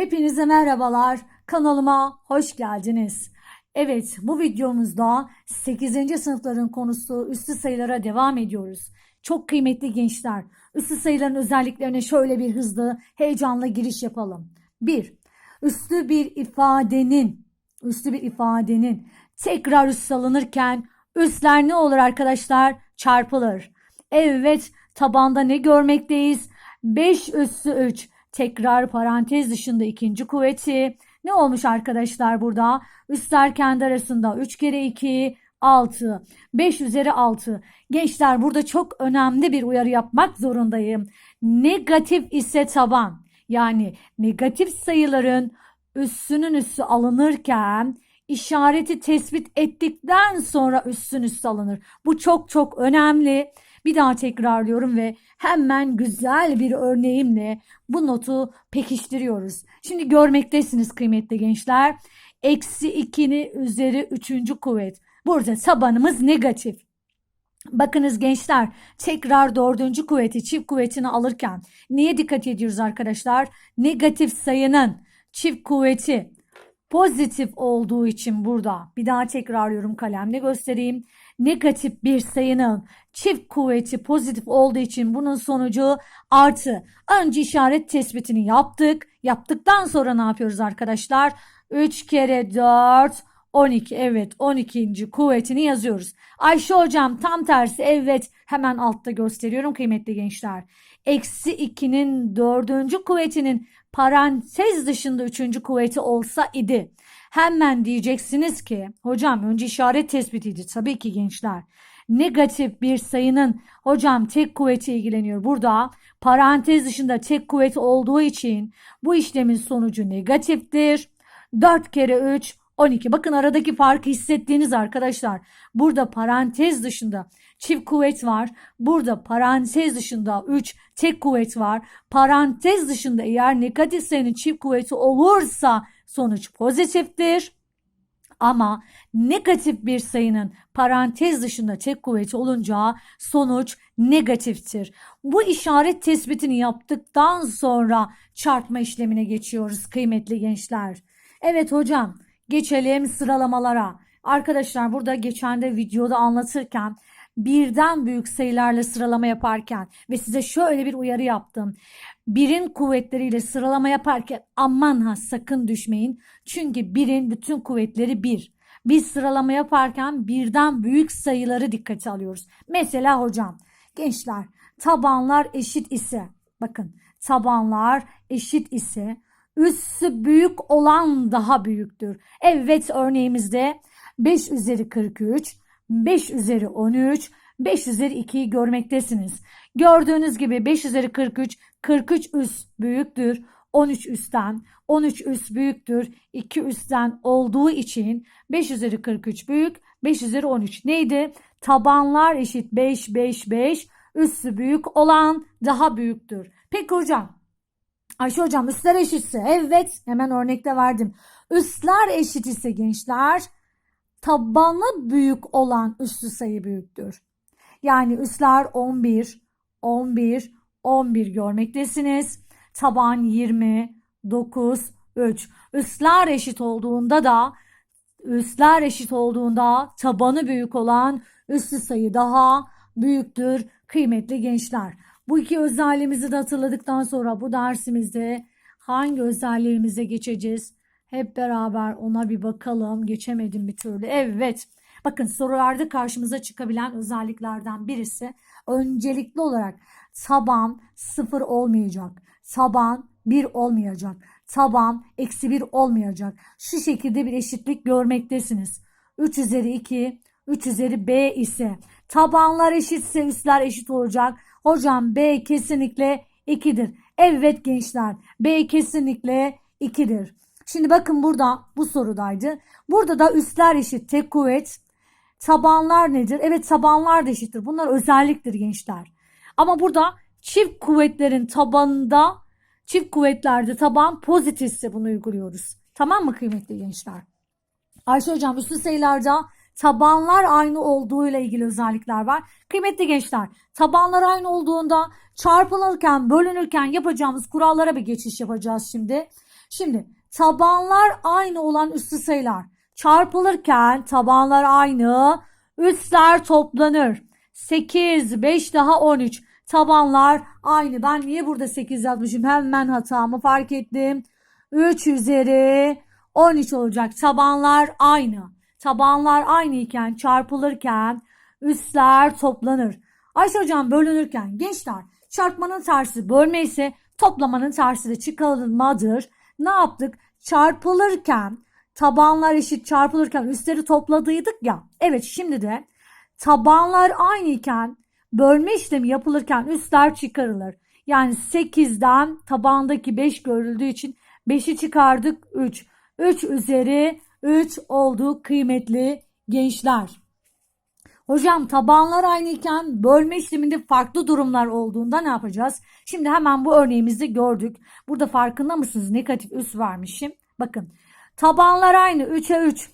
Hepinize merhabalar. Kanalıma hoş geldiniz. Evet, bu videomuzda 8. sınıfların konusu üstü sayılara devam ediyoruz. Çok kıymetli gençler, üstü sayıların özelliklerine şöyle bir hızlı, heyecanla giriş yapalım. 1. Üslü bir ifadenin, üslü bir ifadenin tekrar üst alınırken üsler ne olur arkadaşlar? Çarpılır. Evet, tabanda ne görmekteyiz? 5 üssü 3 tekrar parantez dışında ikinci kuvveti. Ne olmuş arkadaşlar burada? Üstler kendi arasında 3 kere 2 6. 5 üzeri 6. Gençler burada çok önemli bir uyarı yapmak zorundayım. Negatif ise taban. Yani negatif sayıların üssünün üssü alınırken işareti tespit ettikten sonra üssün üssü alınır. Bu çok çok önemli. Bir daha tekrarlıyorum ve hemen güzel bir örneğimle bu notu pekiştiriyoruz. Şimdi görmektesiniz kıymetli gençler. Eksi 2'ni üzeri 3. kuvvet. Burada tabanımız negatif. Bakınız gençler tekrar dördüncü kuvveti çift kuvvetini alırken niye dikkat ediyoruz arkadaşlar? Negatif sayının çift kuvveti pozitif olduğu için burada bir daha tekrarlıyorum kalemle göstereyim. Negatif bir sayının çift kuvveti pozitif olduğu için bunun sonucu artı. Önce işaret tespitini yaptık. Yaptıktan sonra ne yapıyoruz arkadaşlar? 3 kere 4 12 evet 12. kuvvetini yazıyoruz. Ayşe hocam tam tersi evet hemen altta gösteriyorum kıymetli gençler. Eksi 2'nin dördüncü kuvvetinin parantez dışında üçüncü kuvveti olsa idi. Hemen diyeceksiniz ki hocam önce işaret tespitiydi tabii ki gençler. Negatif bir sayının hocam tek kuvveti ilgileniyor. Burada parantez dışında tek kuvveti olduğu için bu işlemin sonucu negatiftir. 4 kere 3 12. Bakın aradaki farkı hissettiğiniz arkadaşlar. Burada parantez dışında çift kuvvet var. Burada parantez dışında 3 tek kuvvet var. Parantez dışında eğer negatif sayının çift kuvveti olursa sonuç pozitiftir. Ama negatif bir sayının parantez dışında tek kuvveti olunca sonuç negatiftir. Bu işaret tespitini yaptıktan sonra çarpma işlemine geçiyoruz kıymetli gençler. Evet hocam geçelim sıralamalara. Arkadaşlar burada geçen de videoda anlatırken birden büyük sayılarla sıralama yaparken ve size şöyle bir uyarı yaptım. Birin kuvvetleriyle sıralama yaparken aman ha sakın düşmeyin. Çünkü birin bütün kuvvetleri bir. Biz sıralama yaparken birden büyük sayıları dikkate alıyoruz. Mesela hocam gençler tabanlar eşit ise bakın tabanlar eşit ise üssü büyük olan daha büyüktür. Evet örneğimizde 5 üzeri 43, 5 üzeri 13, 5 üzeri 2'yi görmektesiniz. Gördüğünüz gibi 5 üzeri 43, 43 üst büyüktür. 13 üstten, 13 üst büyüktür. 2 üstten olduğu için 5 üzeri 43 büyük, 5 üzeri 13 neydi? Tabanlar eşit 5, 5, 5. Üssü büyük olan daha büyüktür. Peki hocam Ayşe hocam üstler eşitse evet hemen örnekte verdim. Üstler eşit ise gençler tabanı büyük olan üstü sayı büyüktür. Yani üstler 11, 11, 11 görmektesiniz. Taban 20, 9, 3. Üstler eşit olduğunda da üstler eşit olduğunda tabanı büyük olan üstü sayı daha büyüktür kıymetli gençler. Bu iki özelliğimizi de hatırladıktan sonra bu dersimizde hangi özelliğimize geçeceğiz? Hep beraber ona bir bakalım. Geçemedim bir türlü. Evet. Bakın sorularda karşımıza çıkabilen özelliklerden birisi öncelikli olarak taban sıfır olmayacak. Taban bir olmayacak. Taban eksi bir olmayacak. Şu şekilde bir eşitlik görmektesiniz. 3 üzeri 2, 3 üzeri b ise tabanlar eşitse üstler eşit olacak. Hocam B kesinlikle 2'dir. Evet gençler B kesinlikle 2'dir. Şimdi bakın burada bu sorudaydı. Burada da üstler eşit tek kuvvet. Tabanlar nedir? Evet tabanlar da eşittir. Bunlar özelliktir gençler. Ama burada çift kuvvetlerin tabanında çift kuvvetlerde taban pozitifse bunu uyguluyoruz. Tamam mı kıymetli gençler? Ayşe hocam üstü sayılarda tabanlar aynı olduğuyla ilgili özellikler var. Kıymetli gençler, tabanlar aynı olduğunda çarpılırken, bölünürken yapacağımız kurallara bir geçiş yapacağız şimdi. Şimdi tabanlar aynı olan üstü sayılar çarpılırken tabanlar aynı, üstler toplanır. 8, 5 daha 13. Tabanlar aynı. Ben niye burada 8 yazmışım? Hemen hatamı fark ettim. 3 üzeri 13 olacak. Tabanlar aynı. Tabanlar aynı iken çarpılırken üstler toplanır. Ayşe hocam bölünürken gençler çarpmanın tersi bölme ise toplamanın tersi de çıkarılmadır. Ne yaptık? Çarpılırken tabanlar eşit çarpılırken üstleri topladıydık ya. Evet şimdi de tabanlar aynı iken bölme işlemi yapılırken üstler çıkarılır. Yani 8'den tabandaki 5 görüldüğü için 5'i çıkardık 3. 3 üzeri 3 oldu kıymetli gençler. Hocam tabanlar aynı iken bölme işleminde farklı durumlar olduğunda ne yapacağız? Şimdi hemen bu örneğimizde gördük. Burada farkında mısınız? Negatif üst vermişim. Bakın tabanlar aynı 3'e 3.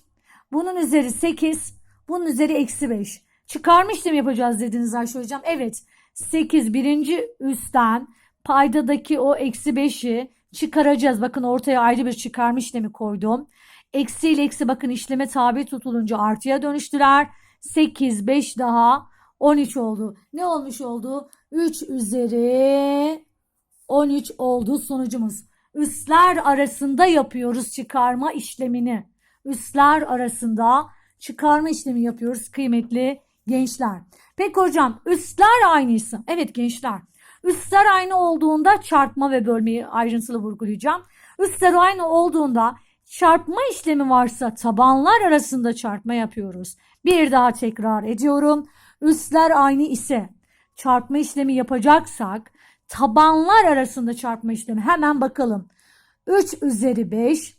Bunun üzeri 8. Bunun üzeri eksi 5. Çıkarma işlemi yapacağız dediniz Ayşe hocam. Evet 8 birinci üstten paydadaki o eksi 5'i çıkaracağız. Bakın ortaya ayrı bir çıkarma işlemi koydum. Eksi ile eksi bakın işleme tabi tutulunca artıya dönüştüler. 8, 5 daha 13 oldu. Ne olmuş oldu? 3 üzeri 13 oldu sonucumuz. Üsler arasında yapıyoruz çıkarma işlemini. Üsler arasında çıkarma işlemi yapıyoruz kıymetli gençler. Peki hocam üsler aynıysa. Evet gençler. Üsler aynı olduğunda çarpma ve bölmeyi ayrıntılı vurgulayacağım. Üsler aynı olduğunda çarpma işlemi varsa tabanlar arasında çarpma yapıyoruz. Bir daha tekrar ediyorum. Üstler aynı ise çarpma işlemi yapacaksak tabanlar arasında çarpma işlemi hemen bakalım. 3 üzeri 5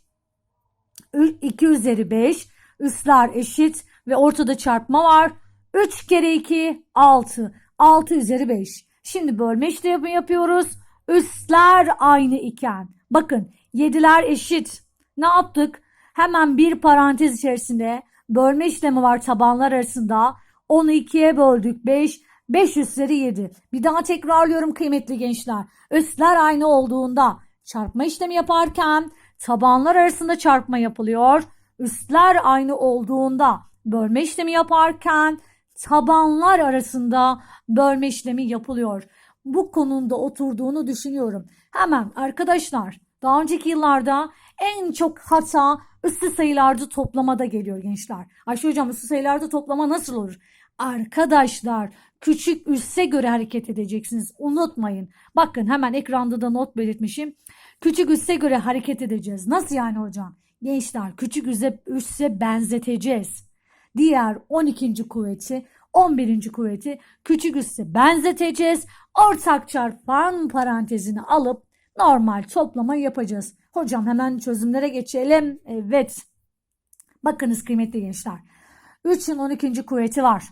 2 üzeri 5 üstler eşit ve ortada çarpma var. 3 kere 2 6 6 üzeri 5. Şimdi bölme işlemi yapıyoruz. Üstler aynı iken bakın 7'ler eşit. Ne yaptık? Hemen bir parantez içerisinde bölme işlemi var tabanlar arasında. 10'u 2'ye böldük 5. 5 üstleri 7. Bir daha tekrarlıyorum kıymetli gençler. Üstler aynı olduğunda çarpma işlemi yaparken tabanlar arasında çarpma yapılıyor. Üstler aynı olduğunda bölme işlemi yaparken tabanlar arasında bölme işlemi yapılıyor. Bu konumda oturduğunu düşünüyorum. Hemen arkadaşlar daha önceki yıllarda en çok hata üstü sayılarda toplamada geliyor gençler. Ayşe hocam üstü sayılarda toplama nasıl olur? Arkadaşlar küçük üsse göre hareket edeceksiniz. Unutmayın. Bakın hemen ekranda da not belirtmişim. Küçük üsse göre hareket edeceğiz. Nasıl yani hocam? Gençler küçük üsse, üsse benzeteceğiz. Diğer 12. kuvveti 11. kuvveti küçük üsse benzeteceğiz. Ortak çarpan parantezini alıp normal toplama yapacağız. Hocam hemen çözümlere geçelim. Evet. Bakınız kıymetli gençler. 3'ün 12. kuvveti var.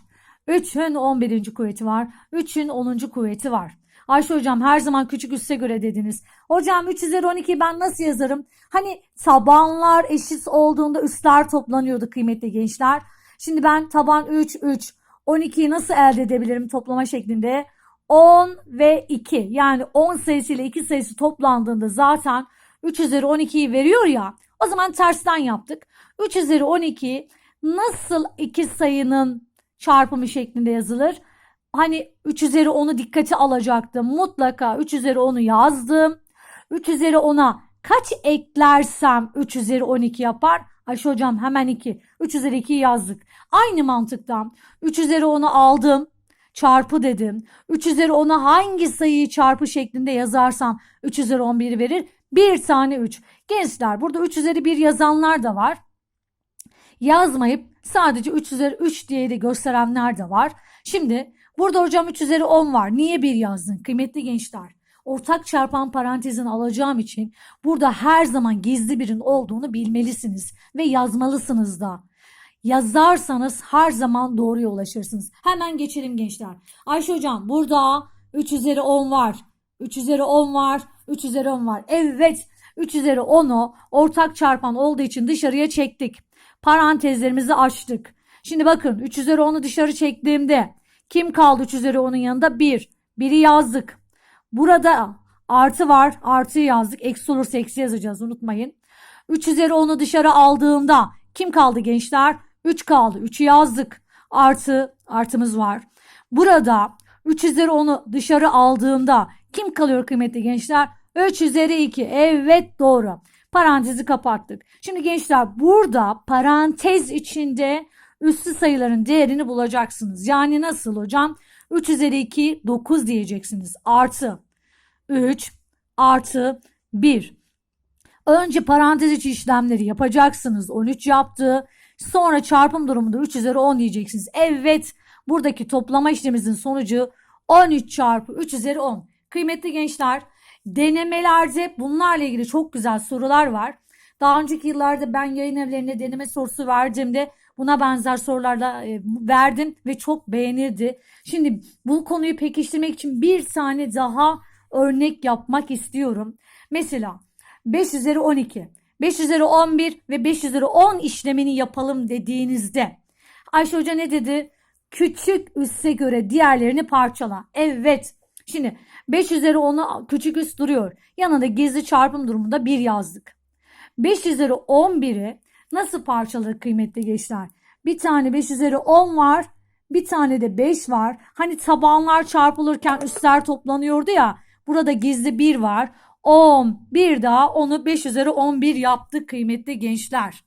3'ün 11. kuvveti var. 3'ün 10. kuvveti var. Ayşe hocam her zaman küçük üste göre dediniz. Hocam 3 üzeri 12'yi ben nasıl yazarım? Hani tabanlar eşit olduğunda üstler toplanıyordu kıymetli gençler. Şimdi ben taban 3, 3. 12'yi nasıl elde edebilirim toplama şeklinde? 10 ve 2 yani 10 sayısı ile 2 sayısı toplandığında zaten 3 üzeri 12'yi veriyor ya. O zaman tersten yaptık. 3 üzeri 12 nasıl iki sayının çarpımı şeklinde yazılır? Hani 3 üzeri 10'u dikkate alacaktım. Mutlaka 3 üzeri 10'u yazdım. 3 üzeri 10'a kaç eklersem 3 üzeri 12 yapar? Ayşe hocam hemen 2. 3 üzeri 2'yi yazdık. Aynı mantıktan 3 üzeri 10'u aldım. Çarpı dedim. 3 üzeri 10'a hangi sayıyı çarpı şeklinde yazarsam 3 üzeri 11'i verir. Bir tane 3. Gençler burada 3 üzeri 1 yazanlar da var. Yazmayıp sadece 3 üzeri 3 diye de gösterenler de var. Şimdi burada hocam 3 üzeri 10 var. Niye 1 yazdın? Kıymetli gençler. Ortak çarpan parantezini alacağım için burada her zaman gizli birin olduğunu bilmelisiniz ve yazmalısınız da. Yazarsanız her zaman doğruya ulaşırsınız. Hemen geçelim gençler. Ayşe hocam burada 3 üzeri 10 var. 3 üzeri 10 var. 3 üzeri 10 var. Evet 3 üzeri 10'u ortak çarpan olduğu için dışarıya çektik. Parantezlerimizi açtık. Şimdi bakın 3 üzeri 10'u dışarı çektiğimde kim kaldı 3 üzeri 10'un yanında? 1. 1'i yazdık. Burada Artı var. Artıyı yazdık. Eksi olursa eksi yazacağız. Unutmayın. 3 üzeri 10'u dışarı aldığımda kim kaldı gençler? 3 kaldı. 3'ü yazdık. Artı artımız var. Burada 3 üzeri 10'u dışarı aldığımda kim kalıyor kıymetli gençler? 3 üzeri 2. Evet doğru. Parantezi kapattık. Şimdi gençler burada parantez içinde üstü sayıların değerini bulacaksınız. Yani nasıl hocam? 3 üzeri 2 9 diyeceksiniz. Artı 3 artı 1. Önce parantez içi işlemleri yapacaksınız. 13 yaptı. Sonra çarpım durumunda 3 üzeri 10 diyeceksiniz. Evet buradaki toplama işlemimizin sonucu 13 çarpı 3 üzeri 10. Kıymetli gençler denemelerde bunlarla ilgili çok güzel sorular var. Daha önceki yıllarda ben yayın evlerine deneme sorusu verdiğimde buna benzer sorularla e, verdim ve çok beğenildi. Şimdi bu konuyu pekiştirmek için bir tane daha örnek yapmak istiyorum. Mesela 5 üzeri 12, 5 üzeri 11 ve 5 üzeri 10 işlemini yapalım dediğinizde Ayşe Hoca ne dedi? Küçük üsse göre diğerlerini parçala. Evet. Şimdi 5 üzeri 10'u küçük üst duruyor. Yanında gizli çarpım durumunda 1 yazdık. 5 üzeri 11'i nasıl parçaladık kıymetli gençler? Bir tane 5 üzeri 10 var. Bir tane de 5 var. Hani tabanlar çarpılırken üstler toplanıyordu ya. Burada gizli 1 var. 10 bir daha onu 5 üzeri 11 yaptık kıymetli gençler.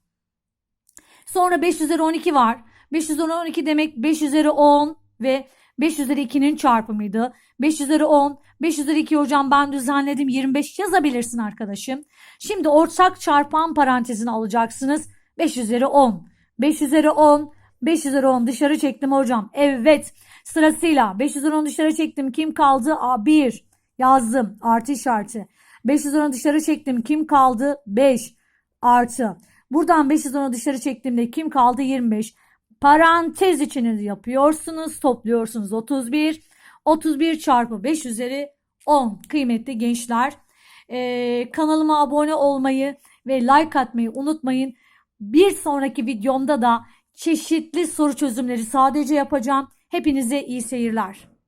Sonra 5 üzeri 12 var. 5 üzeri 12 demek 5 üzeri 10 ve 5 üzeri 2'nin çarpımıydı. 5 üzeri 10, 5 üzeri 2 hocam ben düzenledim 25 yazabilirsin arkadaşım. Şimdi ortak çarpan parantezini alacaksınız. 5 üzeri 10. 5 üzeri 10, 5 üzeri 10 dışarı çektim hocam. Evet sırasıyla 5 üzeri 10 dışarı çektim. Kim kaldı? A, 1 yazdım artı işareti. 5 üzeri 10 dışarı çektim. Kim kaldı? 5 artı. Buradan 5 üzeri 10 dışarı çektiğimde kim kaldı? 25. Parantez içini yapıyorsunuz. Topluyorsunuz 31. 31 çarpı 5 üzeri 10 kıymetli gençler. Ee, kanalıma abone olmayı ve like atmayı unutmayın. Bir sonraki videomda da çeşitli soru çözümleri sadece yapacağım. Hepinize iyi seyirler.